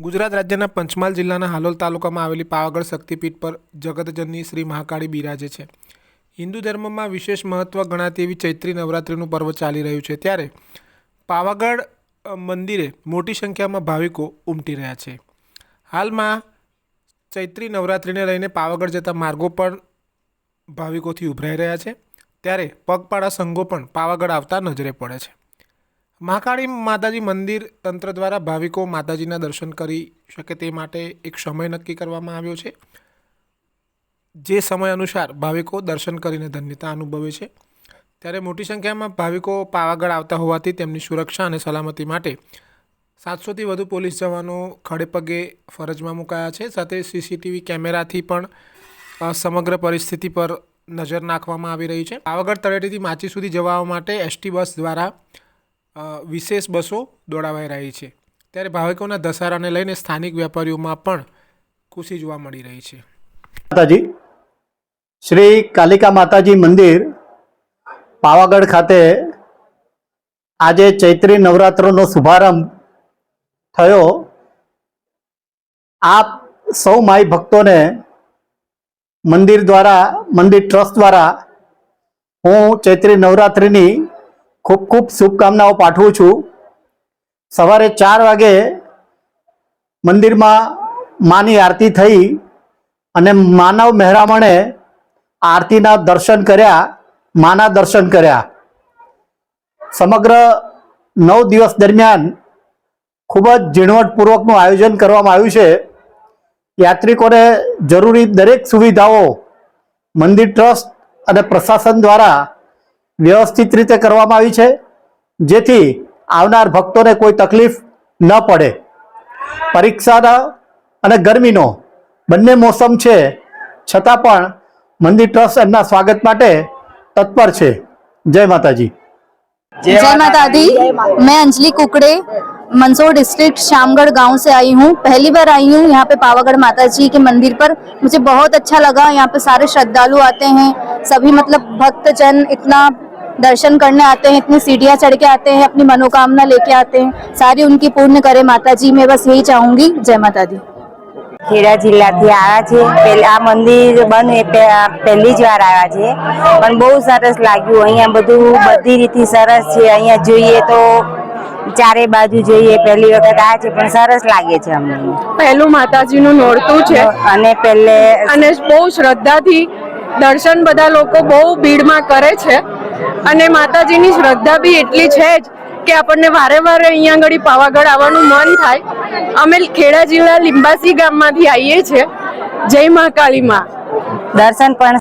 ગુજરાત રાજ્યના પંચમહાલ જિલ્લાના હાલોલ તાલુકામાં આવેલી પાવાગઢ શક્તિપીઠ પર જગતજનની શ્રી મહાકાળી બિરાજે છે. હિન્દુ ધર્મમાં વિશેષ મહત્ત્વ ગણાતી એવી ચૈત્રી નવરાત્રિનું પર્વ ચાલી રહ્યું છે. ત્યારે પાવાગઢ મંદિરે મોટી સંખ્યામાં ભાવિકો ઉમટી રહ્યા છે. હાલમાં ચૈત્રી નવરાત્રિને લઈને પાવાગઢ જતા માર્ગો પણ ભાવિકોથી ઉભરાઈ રહ્યા છે. ત્યારે પગપાળા સંઘો પણ પાવાગઢ આવતા નજરે પડે છે. મહાકાળી માતાજી મંદિર તંત્ર દ્વારા ભાવિકો માતાજીના દર્શન કરી શકે તે માટે એક સમય નક્કી કરવામાં આવ્યો છે. જે સમય અનુસાર ભાવિકો દર્શન કરીને ધન્યતા અનુભવે છે. ત્યારે મોટી સંખ્યામાં ભાવિકો પાવાગઢ આવતા હોવાથી તેમની સુરક્ષા અને સલામતી માટે સાતસોથી વધુ પોલીસ જવાનો ખડેપગે ફરજમાં મુકાયા છે. સાથે સીસીટીવી કેમેરાથી પણ સમગ્ર પરિસ્થિતિ પર નજર નાખવામાં આવી રહી છે. પાવાગઢ તળેટીથી માચી સુધી જવા માટે એસટી બસ દ્વારા વિશેષ બસો દોડાવાઈ રહી છે. ત્યારે ભાવિકોના ધસારાને લઈને સ્થાનિક વેપારીઓમાં પણ ખુશી જોવા મળી રહી છે. માતાજી, શ્રી કાલિકા માતાજી મંદિર, પાવાગઢ ખાતે આજે ચૈત્રી નવરાત્રનો શુભારંભ થયો. આપ સૌ માઈ ભક્તોને મંદિર દ્વારા, મંદિર ટ્રસ્ટ દ્વારા હું ચૈત્રી નવરાત્રિની ખૂબ ખૂબ શુભકામનાઓ પાઠવું છું. સવારે ચાર વાગે મંદિરમાં માની આરતી થઈ અને માનવ મહેરામણે આરતીના દર્શન કર્યા, માના દર્શન કર્યા. સમગ્ર નવ દિવસ દરમિયાન ખૂબ જ ઝીણવટપૂર્વકનું આયોજન કરવામાં આવ્યું છે. યાત્રિકોને જરૂરી દરેક સુવિધાઓ મંદિર ટ્રસ્ટ અને પ્રશાસન દ્વારા વ્યવસ્થિત રીતે કરવામાં આવી છે જેથી આવનાર ભક્તોને કોઈ તકલીફ ન પડે પરીક્ષાના અને ગરમીનો બંને મોસમ છે છતાં પણ મંદિર ટ્રસ્ટ એમના સ્વાગત માટે તત્પર છે જય માતાજી जय माता दी मैं अंजलि कुकड़े मंदसौर डिस्ट्रिक्ट शामगढ़ गांव से आई हूँ पहली बार आई हूँ यहाँ पे पावागढ़ माता जी के मंदिर पर मुझे बहुत अच्छा लगा यहाँ पे सारे श्रद्धालु आते हैं सभी मतलब भक्तजन इतना दर्शन करने आते हैं इतनी सीढ़ियाँ चढ़ के आते हैं अपनी मनोकामना लेके आते हैं सारी उनकी पूर्ण करे माता जी मैं बस यही चाहूंगी जय माता दी ખેડા જિલ્લાથી આવ્યા છે પેલા આ મંદિર બન્યું એ પે- આ પહેલી જ વાર આવ્યા છે પણ બહુ સરસ લાગ્યું અહીંયા બધું બધી રીતથી સરસ છે અહીંયા જોઈએ તો ચારે બાજુ જોઈએ પહેલી વખત આવ્યા છે પણ સરસ લાગે છે અમને પહેલું માતાજીનું નોરતું છે અને પહેલે અને બહુ શ્રદ્ધાથી દર્શન બધા લોકો બહુ ભીડમાં કરે છે અને માતાજીની શ્રદ્ધા બી એટલી છે જ કે આપણને વારે વારે અહીંયા આગળ પાવાગઢ આવવાનું મન થાય. અમે ખેડા જિલ્લા લિંબાસી ગામમાંથી આવીએ છીએ. જય માં દર્શન પણ